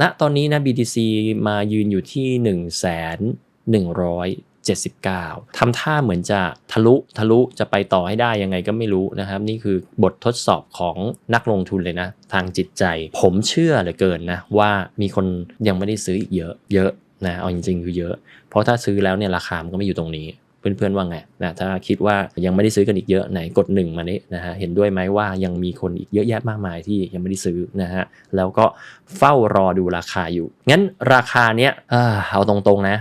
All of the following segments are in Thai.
ณตอนนี้นะ BTC มายืนอยู่ที่ 1 1 1 79ทำท่าเหมือนจะทะลุทะลุจะไปต่อให้ได้ยังไงก็ไม่รู้นะครับ นี่คือบททดสอบของนักลงทุนเลยนะ ทางจิตใจ ผมเชื่อเหลือเกินนะ ว่ามีคนยังไม่ได้ซื้ออีกเยอะ เยอะนะเอาจริงๆคือเยอะ เพราะถ้าซื้อแล้วเนี่ยราคามันก็ไม่อยู่ตรงนี้ เพื่อนๆว่าไงนะถ้าคิดว่ายังไม่ได้ซื้อกันอีกเยอะไหนกดหนึ่งมานี้นะฮะเห็นด้วยไหมว่ายังมีคนอีกเยอะแยะมากมายที่ยังไม่ได้ซื้อนะฮะแล้วก็เฝ้ารอดูราคาอยู่ งั้นราคาเนี้ยเอาตรงๆนะ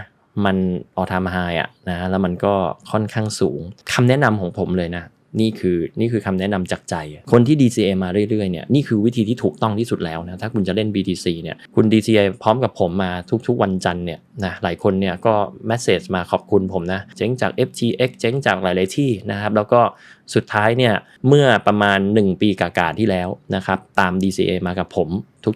มันออทามไฮอะนะแล้วมันก็ค่อนข้างสูงคำแนะนำของผมเลยนะ นี่คือนี่คือคำแนะนำจากใจ คนที่ DCA มาเรื่อยๆเนี่ยนี่คือวิธีที่ถูกต้องที่สุดแล้วนะถ้าคุณจะเล่น BTC เนี่ยคุณ DCA พร้อมกับผมมาทุกๆ วันจันทร์เนี่ยนะหลายคนเนี่ยก็แมสเซจมาขอบคุณผมนะเจ๊งจาก FTX เจ๊งจากหลายๆที่นะครับแล้วก็สุดท้ายเนี่ยเมื่อประมาณ 1 ปีกาๆที่แล้วนะครับตาม DCA มากับผม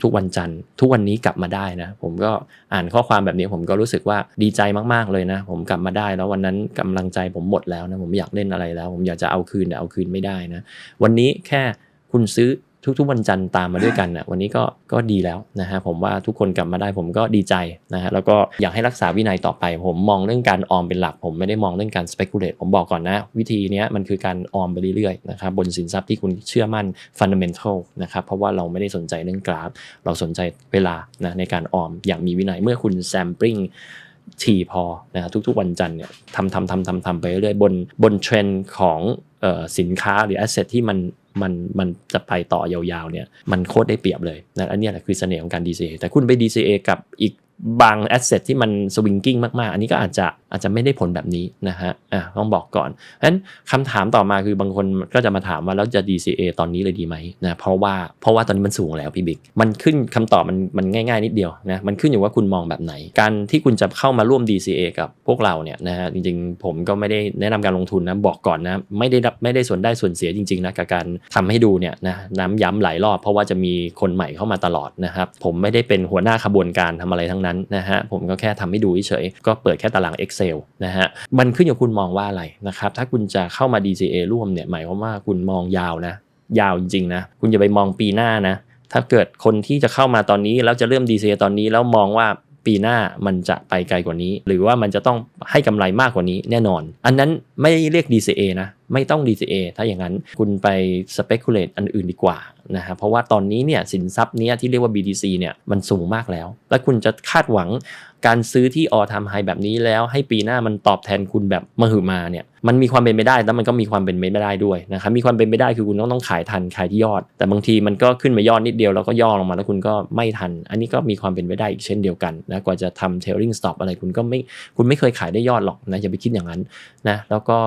ทุกๆวันจันทร์ทุกวันนี้กลับมาได้นะ ผมก็อ่านข้อความแบบนี้ผมก็รู้สึกว่าดีใจมากๆเลยนะ ผมกลับมาได้ แล้ววันนั้นกำลังใจผมหมดแล้วนะผมอยากเล่นอะไรแล้ว ผมอยากจะเอาคืนแต่เอาคืนไม่ได้นะ วันนี้แค่คุณซื้อ ทุกๆวันจันทร์ตามมาด้วยกันนะวันนี้ก็ก็ดีแล้วนะฮะผมว่าทุกคนกลับมาได้ผมก็ดีใจนะฮะแล้วก็อยากให้รักษาวินัยต่อไป ผมมองเรื่องการออมเป็นหลัก ผมไม่ได้มองเรื่องการ speculate ผมบอกก่อนนะ วิธีนี้มันคือการออมไปเรื่อยๆนะครับบนสินทรัพย์ที่คุณเชื่อมั่น fundamental นะครับเพราะว่าเราไม่ได้สนใจเรื่องกราฟ เราสนใจเวลานะในการออมอย่างมีวินัยเมื่อคุณ sampling ทีพอนะฮะทุกๆวันจันทร์เนี่ยทำทำทำทำทำไปเรื่อยๆบนบนเทรนด์ของออสินค้าหรือ asset ที่มัน มันมันจะไปต่อยาวๆเนี่ยมันโคตรได้เปรียบเลยนะอันนี้แหละคือเสน่ห์ของการ DCA แต่คุณไป DCA กับอีก บาง asset ที่มันสวิงกิ้งมากๆ อันนี้ก็อาจจะอาจจะไม่ได้ผลแบบนี้นะฮะอะต้องบอกก่อนเพราะฉะนั้นคำถามต่อมาคือบางคนก็จะมาถามว่าแล้วจะ DCA ตอนนี้เลยดีไหมนะเพราะว่าเพราะว่าตอนนี้มันสูงแล้วพี่บิ๊กมันขึ้นคำตอบมันมันง่ายๆ นิดเดียวนะมันขึ้นอยู่ว่าคุณมองแบบไหน การที่คุณจะเข้ามาร่วม DCA กับพวกเราเนี่ยนะฮะจริงๆ ผมก็ไม่ได้แนะนำการลงทุนนะบอกก่อนนะไม่ได้รับไม่ได้ส่วนได้ส่วนเสียจริงๆนะกับการทำให้ดูเนี่ยนะน้ำย้ำหลายรอบเพราะว่าจะมีคนใหม่เข้ามาตลอดนะครับผมไม่ได้เป็นหัวหน้าขบวนการทำอะไรทั้งนั้นนะฮะผมก็แค่ทำให้ดูเฉยก็เปิดแค่ตาราง Excel นะฮะมันขึ้นอยู่คุณมองว่าอะไรนะครับถ้าคุณจะเข้ามา DCA ร่วมเนี่ยหมายความว่าคุณมองยาวนะ ยาวจริงๆนะคุณอย่าไปมองปีหน้านะถ้าเกิดคนที่จะเข้ามาตอนนี้แล้วจะเริ่ม DCA ตอนนี้แล้วมองว่าปีหน้ามันจะไปไกลกว่านี้ หรือว่ามันจะต้องให้กำไรมากกว่านี้แน่นอน อันนั้นไม่เรียก DCA นะ ไม่ต้อง DCA ถ้าอย่างนั้นคุณไป speculate อันอื่นดีกว่านะฮะเพราะว่าตอนนี้เนี่ยสินทรัพย์นี้ที่เรียกว่า BTC เนี่ยมันสูงมากแล้ว และคุณจะคาดหวังการซื้อที่ all time high แบบนี้แล้วให้ปีหน้ามันตอบแทนคุณแบบมหึมาเนี่ยมันมีความเป็นไปได้แล้วมันก็มีความเป็นไปไม่ได้ด้วยนะครับมีความเป็นไปได้คือคุณต้องต้องขายทันขายที่ยอด แต่บางทีมันก็ขึ้นมายอดนิดเดียวแล้วก็ย่อลงมาแล้วคุณก็ไม่ทัน อันนี้ก็มีความเป็นไปได้อีกเช่นเดียวกันนะกว่าจะทำ trailing stop อะไรคุณก็ไม่คุณไม่เคยขายได้ยอดหรอกนะอย่าไปคิดอย่างนั้นนะแล้วก็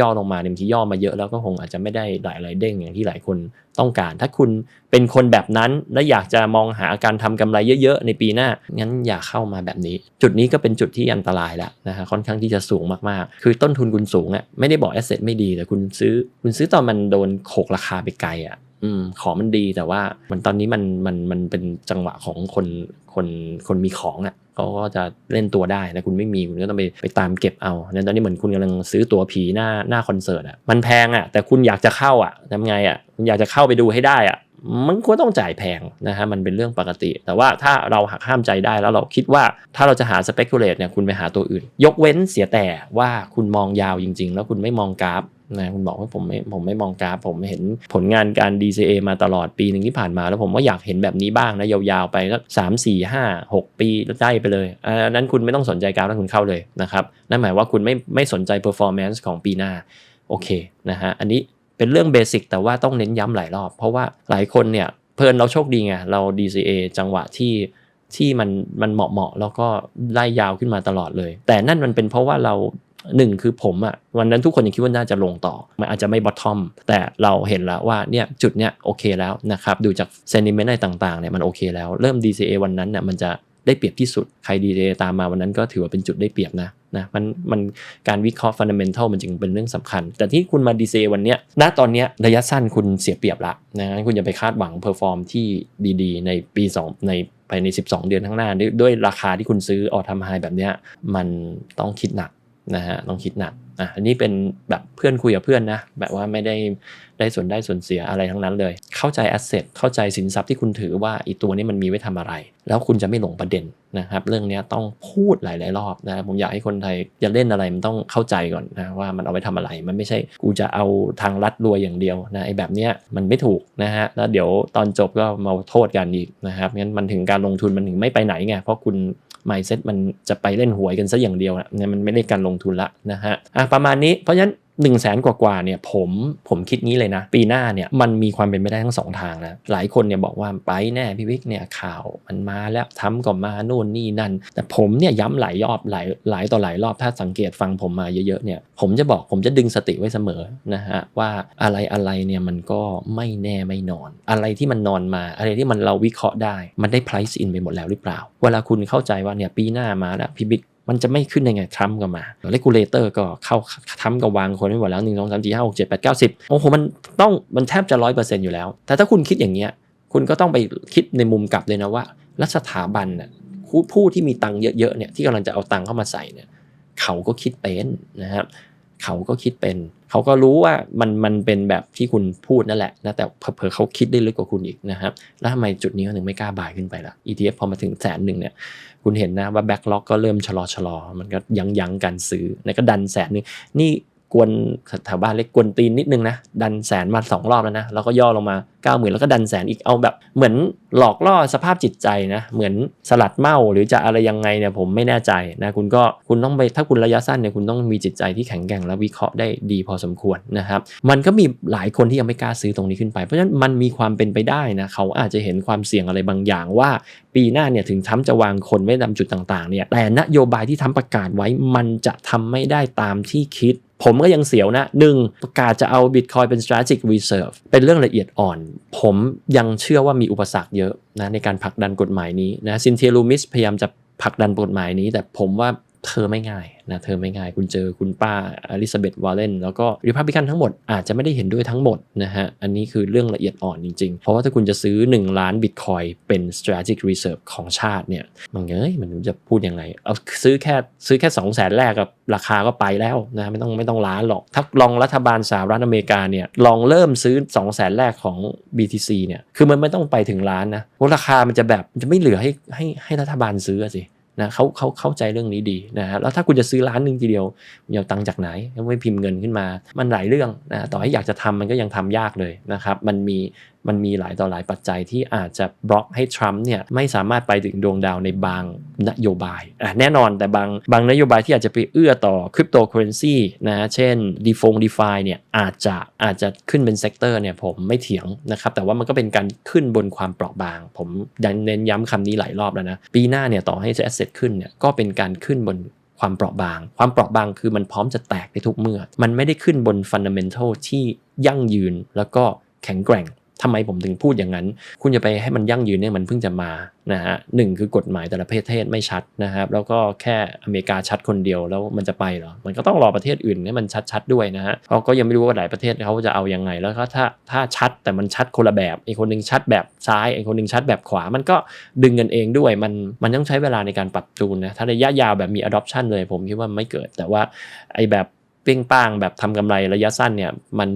ย่อลงมาเนี่ยบางทีย่อมาเยอะแล้วก็คงอาจจะไม่ได้หลายๆเด้งอย่างที่หลายคน ต้องการ ถ้าคุณเป็นคนแบบนั้นและอยากจะมองหาการทำกำไรเยอะ ๆ ในปีหน้า งั้นอย่าเข้ามาแบบนี้ จุดนี้ก็เป็นจุดที่อันตรายแล้วนะฮะค่อนข้างที่จะสูงมากๆ คือต้นทุนคุณสูงอะไม่ได้บอกแอสเซทไม่ดีแต่คุณซื้อ คุณซื้อตอนมันโดนโขกราคาไปไกลอะอืมของมันดีแต่ว่ามันตอนนี้มันมันมันเป็นจังหวะของคนคนคนมีของอะ เขาก็จะเล่นตัวได้แต่คุณไม่มีคุณก็ต้องไปไปตามเก็บเอาเนี่ยตอนนี้เหมือนคุณกำลังซื้อตั๋วผีหน้าหน้าคอนเสิร์ตอะมันแพงอะแต่คุณอยากจะเข้าอะทำไงอะคุณอยากจะเข้าไปดูให้ได้อะมันก็ต้องจ่ายแพงนะฮะมันเป็นเรื่องปกติ แต่ว่าถ้าเราหักห้ามใจได้แล้วเราคิดว่าถ้าเราจะหา speculate เนี่ยคุณไปหาตัวอื่น ยกเว้นเสียแต่ว่าคุณมองยาวจริง ๆ แล้วคุณไม่มองกราฟ นะคุณบอกว่าผมไม่ผมไม่มองกราฟผมเห็นผลงานการ DCA มาตลอดปีหนึ่งที่ผ่านมา แล้วผมว่าอยากเห็นแบบนี้บ้างนะยาวๆไปสักสามสี่ห้าหกปีแล้วได้ไปเลยอันนั้นคุณไม่ต้องสนใจกราฟแล้วคุณเข้าเลยนะครับนั่นหมายว่าคุณไม่ไม่สนใจ performance ของปีหน้าโอเคนะฮะอันนี้เป็นเรื่องเบสิกแต่ว่าต้องเน้นย้ำหลายรอบ เพราะว่าหลายคนเนี่ยเพลินเราโชคดีไงเรา DCA จังหวะที่ที่มันมันเหมาะเหมาะแล้วก็ไล่ยาวขึ้นมาตลอดเลย แต่นั่นมันเป็นเพราะว่าเรา หนึ่งคือผมอะวันนั้นทุกคนยังคิดว่าน่าจะลงต่อ มันอาจจะไม่บอททอม แต่เราเห็นแล้วว่าเนี่ยจุดเนี้ยโอเคแล้วนะครับ ดูจากเซนิเมนต์อะไรต่างๆเนี่ยมันโอเคแล้ว เริ่ม DCA วันนั้นเนี่ยมันจะได้เปรียบที่สุด ใคร DCA ตามมาวันนั้นก็ถือว่าเป็นจุดได้เปรียบนะนะมันมันการวิเคราะห์ฟันเดเมนทัลมันจึงเป็นเรื่องสำคัญ แต่ที่คุณมาดีเซวันเนี้ยณตอนเนี้ยระยะสั้นคุณเสียเปรียบละนะงั้นคุณอย่าไปคาดหวังเพอร์ฟอร์มที่ดีๆ ในปี 2 ในภายใน 12 เดือนข้างหน้า ด้วยด้วยราคาที่คุณซื้อออทำไฮแบบเนี้ยมันต้องคิดหนัก นะฮะต้องคิดหนักอะอันนี้เป็นแบบเพื่อนคุยกับเพื่อนนะแบบว่าไม่ได้ได้ส่วนได้ส่วนเสียอะไรทั้งนั้นเลย เข้าใจแอสเซทเข้าใจสินทรัพย์ที่คุณถือว่าอีตัวนี้มันมีไว้ทำอะไร แล้วคุณจะไม่หลงประเด็นนะครับ เรื่องนี้ต้องพูดหลาย ๆ รอบนะผมอยากให้คนไทยจะเล่นอะไรมันต้องเข้าใจก่อนนะว่ามันเอาไปทำอะไร มันไม่ใช่กูจะเอาทางรัดรวยอย่างเดียวนะไอ้แบบเนี้ยมันไม่ถูกนะฮะแล้วเดี๋ยวตอนจบก็มาโทษกันอีกนะครับงั้นมันถึงการลงทุนมันถึงไม่ไปไหนไงเพราะคุณ mindset มันจะไปเล่นหวยกันซะอย่างเดียวนะเนี่ยมันไม่ได้การลงทุนละนะฮะอะประมาณนี้เพราะฉะนั้น 1นึ่งแสนกว่าๆเนี่ยผมผมคิดงี้เลยนะ ปีหน้าเนี่ยมันมีความเป็นไปได้ทั้งสองทางนะหลายคนเนี่ยบอกว่าไปแน่พี่วิกเนี่ยข่าวมันมาแล้วทำก็มาโน่นนี่นั่น แต่ผมเนี่ยย้ำหลายรอบหลายหลายต่อหลายรอบถ้าสังเกตฟังผมมาเยอะๆเนี่ยผมจะบอกผมจะดึงสติไว้เสมอนะฮะว่าอะไรอะไรเนี่ยมันก็ไม่แน่ไม่นอน อะไรที่มันนอนมาอะไรที่มันเราวิเคราะห์ได้ มันได้ price in ไปหมดแล้วหรือเปล่า เวลาคุณเข้าใจว่าเนี่ยปีหน้ามาแล้วพี่บิ๊ก มันจะไม่ขึ้นยังไงทรัมป์ก็มาเลกูเลเตอร์ก็เข้าทรัมป์ก็วางคนไว้หมดแล้วหนึ่งสองสามสี่ห้าหกเจ็ดแปดเก้าสิบโอ้โหมันต้องมันแทบจะร้อยเปอร์เซ็นต์อยู่แล้ว แต่ถ้าคุณคิดอย่างเงี้ยคุณก็ต้องไปคิดในมุมกลับเลยนะว่ารัฐสถาบันน่ะผู้ผู้ที่มีตังค์เยอะๆเนี่ยที่กำลังจะเอาตังค์เข้ามาใส่เนี่ยเขาก็คิดเป็นนะครับเขาก็คิดเป็น เขาก็รู้ว่ามันมันเป็นแบบที่คุณพูดนั่นแหละนะแต่เผลอเขาคิดได้ลึกกว่าคุณอีกนะครับแล้วทำไมจุดนี้เขาถึงไม่กล้าบายขึ้นไปล่ะ ETF พอมาถึงแสนหนึ่งเนี่ยคุณเห็นนะว่าแบ็กล็อกก็เริ่มชะลอชะลอมันก็ยั้งยั้งการซื้อแล้วก็ดันแสนหนึ่งนี่กวนแถวบ้านเล็กกวนตีนนิดนึงนะดันแสนมาสองรอบแล้วนะแล้วก็ย่อลงมา9ก้าหมื่นแล้วก็ดันแสนอีกเอาแบบ เหมือนหลอกล่อสภาพจิตใจนะ เหมือนสลัดเมาหรือจะอะไรยังไงเนี่ยผมไม่แน่ใจนะคุณก็คุณต้องไปถ้าคุณระยะสั้นเนี่ยคุณต้องมีจิตใจที่แข็งแกร่งและวิเคราะห์ได้ดีพอสมควรนะครับมันก็มีหลายคนที่ยังไม่กล้าซื้อตรงนี้ขึ้นไปเพราะฉะนั้นมันมีความเป็นไปได้นะเขาอาจจะเห็นความเสี่ยงอะไรบางอย่างว่า ปีหน้าเนี่ยถึงทำจะวางคนไว้ตามจุดต่างๆเนี่ยแต่นโยบายที่ทำประกาศไว้มันจะทำไม่ได้ตามที่คิดผมก็ยังเสียวนะหนึ่งประกาศจะเอา Bitcoin เป็น strategic reserve เป็นเรื่องละเอียดอ่อนผมยังเชื่อว่ามีอุปสรรคเยอะนะในการผลักดันกฎหมายนี้นะซินเทียลูมิสพยายามจะผลักดันกฎหมายนี้ แต่ผมว่า เธอไม่ง่ายนะเธอไม่ง่ายคุณเจอคุณป้าอลิซาเบธวาเลนแล้วก็ริพับลิกันทั้งหมดอาจจะไม่ได้เห็นด้วยทั้งหมดนะฮะ อันนี้คือเรื่องละเอียดอ่อนจริง ๆ เพราะว่าถ้าคุณจะซื้อ 1 ล้านบิตคอยเป็น strategic reserve ของชาติเนี่ยมันเอ้ยมันจะพูดยังไงเอาซื้อแค่ซื้อแค่ 2 0 0แสนแรกกับราคาก็ไปแล้วนะไม่ต้องไม่ต้องล้านหรอก ถ้าลองรัฐบาลสหรัฐอเมริกาเนี่ยลองเริ่มซื้อ 2 0 0แสนแรกของ BTC เนี่ยคือมันไม่ต้องไปถึงล้านนะเพราะราคามันจะแบบมันจะไม่เหลือให้ให้ให้รัฐบาลซื้อสิ นะเขาเขาเข้าใจเรื่องนี้ดีนะฮะแล้วถ้าคุณจะซื้อร้านหนึ่งทีเดียวคุณเอาตังค์จากไหนไม่พิมพ์เงินขึ้นมา มันหลายเรื่องนะต่อให้อยากจะทำมันก็ยังทำยากเลยนะครับ มันมี มันมีหลายต่อหลายปัจจัยที่อาจจะบล็อกให้ทรัมป์เนี่ยไม่สามารถไปถึงดวงดาวในบางนโยบายอะแน่นอนแต่บางบางนโยบายที่อาจจะไปเอื้อต่อคริปโตเคอเรนซีนะเช่นดีฟงดีฟาเนี่ยอาจจะอาจจะขึ้นเป็นเซกเตอร์เนี่ยผมไม่เถียงนะครับแต่ว่ามันก็เป็นการขึ้นบนความเปราะบาง ผมยังเน้นย้ำคำนี้หลายรอบแล้วนะปีหน้าเนี่ยต่อให้แอสเซทขึ้นเนี่ยก็เป็นการขึ้นบนความเปราะบาง ความเปราะบางคือมันพร้อมจะแตกในทุกเมื่อ มันไม่ได้ขึ้นบนฟันดัมเมนทัลที่ยั่งยืนแล้วก็แข็งแกร่ง ทำไมผมถึงพูดอย่างนั้น คุณจะไปให้มันยั่งยืนเนี่ยมันเพิ่งจะมานะฮะหนึ่งคือกฎหมายแต่ละประเทศไม่ชัดนะครับ แล้วก็แค่อเมริกาชัดคนเดียวแล้วมันจะไปเหรอ มันก็ต้องรอประเทศอื่นให้มันชัดๆด้วยนะฮะเขาก็ยังไม่รู้ว่าหลายประเทศเขาจะเอายังไง แล้วก็ถ้าถ้าชัดแต่มันชัดคนละแบบไอ้คนหนึงชัดแบบซ้ายไอ้คนหนึงชัดแบบขวา มันก็ดึงกันเองด้วย มันมันต้องใช้เวลาในการปรับจูนนะ ถ้าระยะยาวแบบมี adoption เลยผมคิดว่าไม่เกิด แต่ว่าไอ้แบบเป้งป้างแบบทำกำไรระยะสั้นเนี่ยมัน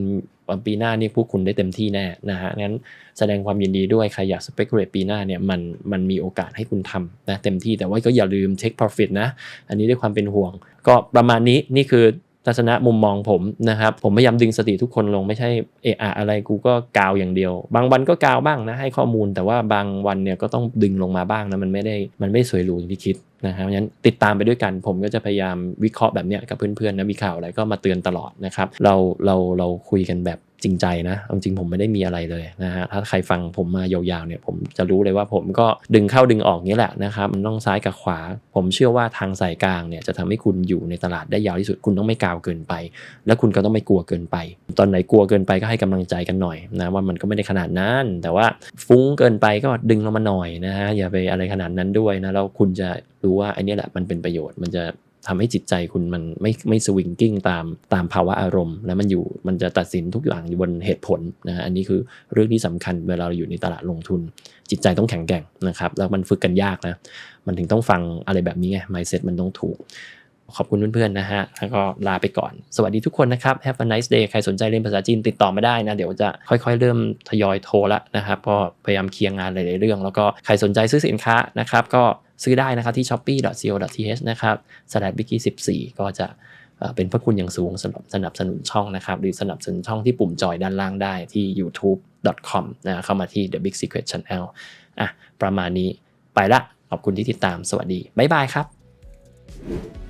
ปีหน้านี่พวกคุณได้เต็มที่แน่นะฮะงั้นแสดงความยินดีด้วยใครอยาก speculate ปีหน้าเนี่ยมันมันมีโอกาสให้คุณทำนะเต็มที่แต่ว่าก็อย่าลืม take profit นะ อันนี้ด้วยความเป็นห่วง ก็ประมาณนี้นี่คือทัศนะมุมมองผมนะครับผมพยายามดึงสติทุกคนลงไม่ใช่เอะอะอะไรกูก็กาวอย่างเดียว บางวันก็กาวบ้างนะให้ข้อมูล แต่ว่าบางวันเนี่ยก็ต้องดึงลงมาบ้างนะมันไม่ได้มันไม่สวยหรูอย่างที่คิด นะครับงั้นติดตามไปด้วยกัน ผมก็จะพยายามวิเคราะห์แบบเนี้ยกับเพื่อนๆนะมีข่าวอะไรก็มาเตือนตลอดนะครับเราเราเราคุยกันแบบ จริงใจนะจริงผมไม่ได้มีอะไรเลยนะฮะถ้าใครฟังผมมายาวๆเนี่ยผมจะรู้เลยว่าผมก็ดึงเข้าดึงออกนี้แหละนะครับมันต้องซ้ายกับขวา ผมเชื่อว่าทางสายกลางเนี่ยจะทำให้คุณอยู่ในตลาดได้ยาวที่สุดคุณต้องไม่กาวเกินไป และคุณก็ต้องไม่กลัวเกินไป ตอนไหนกลัวเกินไปก็ให้กำลังใจกันหน่อยนะว่ามันก็ไม่ได้ขนาดนั้น แต่ว่าฟุ้งเกินไปก็ดึงลงมาหน่อยนะฮะอย่าไปอะไรขนาดนั้นด้วยนะแล้วคุณจะรู้ว่าอันนี้แหละมันเป็นประโยชน์มันจะ ทำให้จิตใจคุณมันไม่ไม่สวิงกิ้งตามตามภาวะอารมณ์ แล้วมันอยู่มันจะตัดสินทุกอย่างอยู่บนเหตุผลนะฮะอันนี้คือเรื่องที่สำคัญเวลาเราอยู่ในตลาดลงทุน จิตใจต้องแข็งแกร่งนะครับ แล้วมันฝึกกันยากนะมันถึงต้องฟังอะไรแบบนี้ไง mindset มันต้องถูก ขอบคุณเพื่อนๆนะฮะแล้วก็ลาไปก่อน สวัสดีทุกคนนะครับ Have a nice day ใครสนใจเรียนภาษาจีนติดต่อมาได้นะ เดี๋ยวจะค่อยๆ เริ่มทยอยโทรละนะครับก็พยายามเคลียร์งานหลายๆเรื่อง แล้วก็ใครสนใจซื้อสินค้านะครับก็ซื้อได้นะครับที่ shopee.co.th นะครับ slash b i g g i 14ก็จะเอ่อเป็นพระคุณอย่างสูงสำหรับสนับสนุนช่องนะครับ หรือสนับสนุนช่องที่ปุ่มจอยด้านล่างได้ที่ youtube.com นะเข้ามาที่ the big secret channel อะประมาณนี้ไปละ ขอบคุณที่ติดตามสวัสดี บ๊ายบายครับ